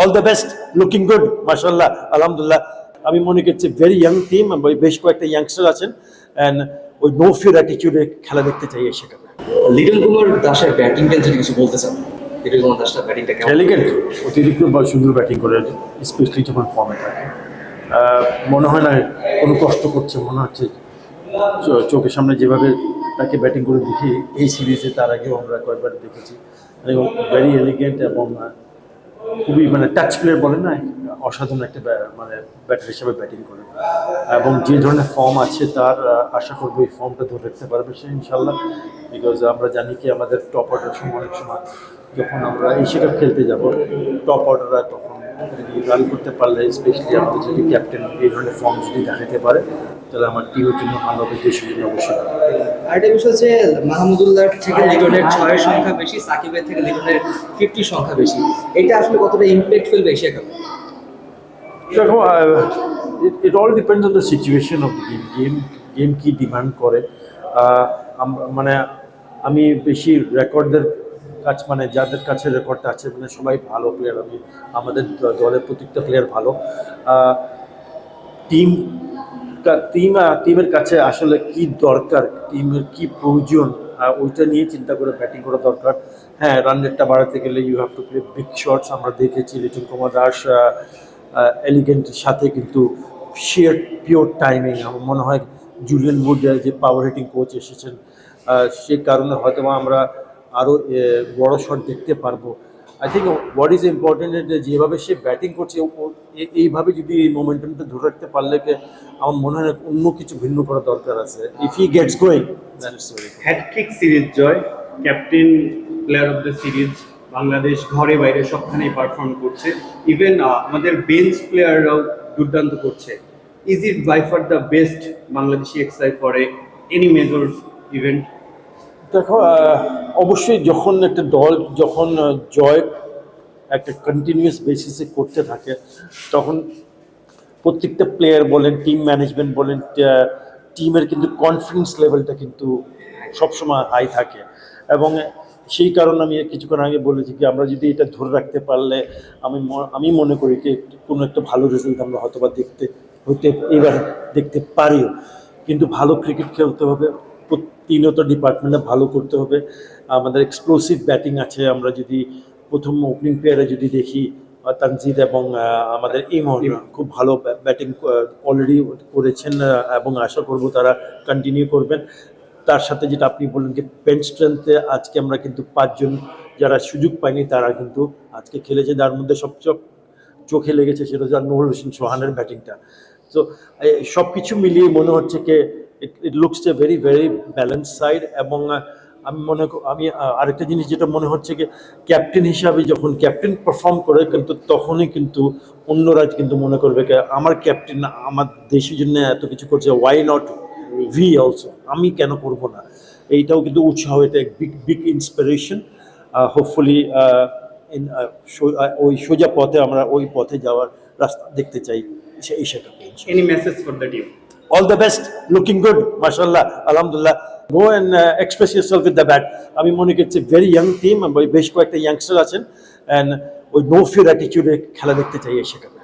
All the best looking good মার্শাল্লাহ আলহামদুলিল্লাহ আমি মনে করছি ভেরি ইয়াং টিম বেশ কয়েকটা ইয়াংস্টার আছেন অ্যান্ড ওই নো ফিয়ার অ্যাটিটিউডে খেলা দেখতে চাই সেখানে। লিটল কুমার দাসের ব্যাটিংটা যদি কিছু বলতে চান লিটল কুমার দাসটা ব্যাটিংটা এলিগেন্ট অতিরিক্ত বা সুন্দর ব্যাটিং করে স্পেশালি যখন ফর্মে থাকে। মনে হয় না কোনো কষ্ট করছে মনে হচ্ছে চোখের সামনে যেভাবে তাকে ব্যাটিং করে দেখি এই সিরিজে তার আগেও আমরা কয়েকবার দেখেছি। এবং ভেরি এলিগেন্ট এবং খুবই মানে টাচ প্লেয়ার বলে না, অসাধারণ একটা মানে ব্যাটার হিসাবে ব্যাটিং করে। এবং যে ধরনের ফর্ম আছে তার আশা করব এই ফর্মটা ধরে রাখতে পারবে সে ইনশাল্লাহ বিকজ আমরা জানি কি আমাদের টপ অর্ডার সময় অনেক সময় যখন আমরা এশিয়া কাপ খেলতে যাব টপ অর্ডাররা তখন রান করতে পারলে স্পেশালি আমাদের যদি ক্যাপ্টেন এই ধরনের ফর্ম যদি দেখাতে পারে তাহলে আমার টিমের জন্য ভালো হবে দেশের জন্য অবশ্যই। আরেকটা বিষয় হচ্ছে মাহমুদুল্লাহ থেকে লিটনের ছয়ের সংখ্যা বেশি সাকিবের থেকে লিটনের ফিফটি সংখ্যা বেশি। এটা আসলে কতটা ইম্প্যাক্ট ফেলবে এশিয়া কাপে? দেখো it all depends on the situation of the game game game কি ডিমান্ড করে? মানে আমি বেশি রেকর্ডদের কাছ মানে যাদের কাছে রেকর্ডটা আছে মানে সবাই ভালো প্লেয়ার আমি, আমাদের দলের প্রত্যেকটা প্লেয়ার ভালো। টিম টিম টিমের কাছে আসলে কি দরকার টিমের কি প্রয়োজন ওইটা নিয়ে চিন্তা করে ব্যাটিং করা দরকার। হ্যাঁ রান রেটটা বাড়াতে গেলে you have to play big shots আমরা দেখেছি লিটন কুমার দাস এলিগেন্টের সাথে কিন্তু শিয়ার পিওর টাইমিং আমার মনে হয় জুলিয়ান উড যে পাওয়ার হিটিং কোচ এসেছেন সে কারণে হয়তো আমরা আরও বড় শট দেখতে পারব। I think what is important যে যেভাবে সে ব্যাটিং করছে ও- এইভাবে যদি এই মোমেন্টামটা ধরে রাখতে পারলে কে আমার মনে হয় অন্য কিছু ভিন্ন করা দরকার আছে। If he gets going hattrick series Joy captain player of the series Bangladesh ঘরে বাইরে সবখানেই পারফর্ম করছে। ইভেন আমাদের বেঞ্চ প্লেয়াররাও দুর্দান্ত করছে। Is it by far the best Bangladeshi এক্সাই for any major event দেখো অবশ্যই যখন একটা দল, যখন জয় একটা কন্টিনিউয়াস বেসিসে করতে থাকে, তখন প্রত্যেকটা প্লেয়ার বলেন টিম ম্যানেজমেন্ট বলেন টিমের কিন্তু কনফিডেন্স লেভেলটা কিন্তু সবসময় হাই থাকে। এবং সেই কারণে আমি কিছুক্ষণ আগে বলেছি কি, আমরা যদি এটা ধরে রাখতে পারলে, আমি আমি মনে করি যে কোনো একটা ভালো রেজাল্ট আমরা হয়তোবা দেখতে, হতে, এবার দেখতে পারিও। কিন্তু ভালো ক্রিকেট খেলতে হবে প্রত- তিনটা ডিপার্টমেন্টে ভালো করতে হবে। আমাদের এক্সপ্লোসিভ ব্যাটিং আছে। আমরা যদি প্রথম ওপেনিং প্লেয়ারে যদি দেখি তানজিদ এবং আমাদের ইমন খুব ভালো ব্যাটিং অলরেডি করেছেন এবং আশা করব তারা কন্টিনিউ করবেন। তার সাথে যেটা আপনি বললেন যে বেঞ্চ স্ট্রেংথে আজকে আমরা কিন্তু পাঁচজন যারা সুযোগ পাইনি তারা কিন্তু আজকে খেলেছে। তার মধ্যে সবচেয়ে চোখে লেগেছে সেটা হচ্ছে নুরুল হোসেন সোহানের ব্যাটিংটা তো সব কিছু মিলিয়ে মনে হচ্ছে কি it looks a very very balance side এবং আমি মনে আমি আরেকটা জিনিস যেটা মনে হচ্ছে কি ক্যাপ্টেন হিসাবে যখন ক্যাপ্টেন পারফর্ম করে কিন্তু তখনই কিন্তু অন্যরা কিন্তু মনে করবে আমার ক্যাপ্টেন আমার দেশের জন্য এত কিছু করছে ওয়াই নট ভি অলসো আমি কেন করব না? এইটাও কিন্তু উৎসাহ, এটা বিগ বিগ ইন্সপিরেশন হোপফুলি ওই সোজা পথে আমরা ওই পথে যাওয়ার রাস্তা দেখতে চাই এই সেটা। Any message for the team all the best looking good mashallah alhamdulillah go and uh, express yourself with the bat আমি মনে করছি ভেরি ইয়াং টিম বেশ কয়েকটা ইয়াংস্টার আছেন অ্যান্ড ওই নো ফিয়ার অ্যাটিটিউডে খেলা দেখতে চাই সেখানে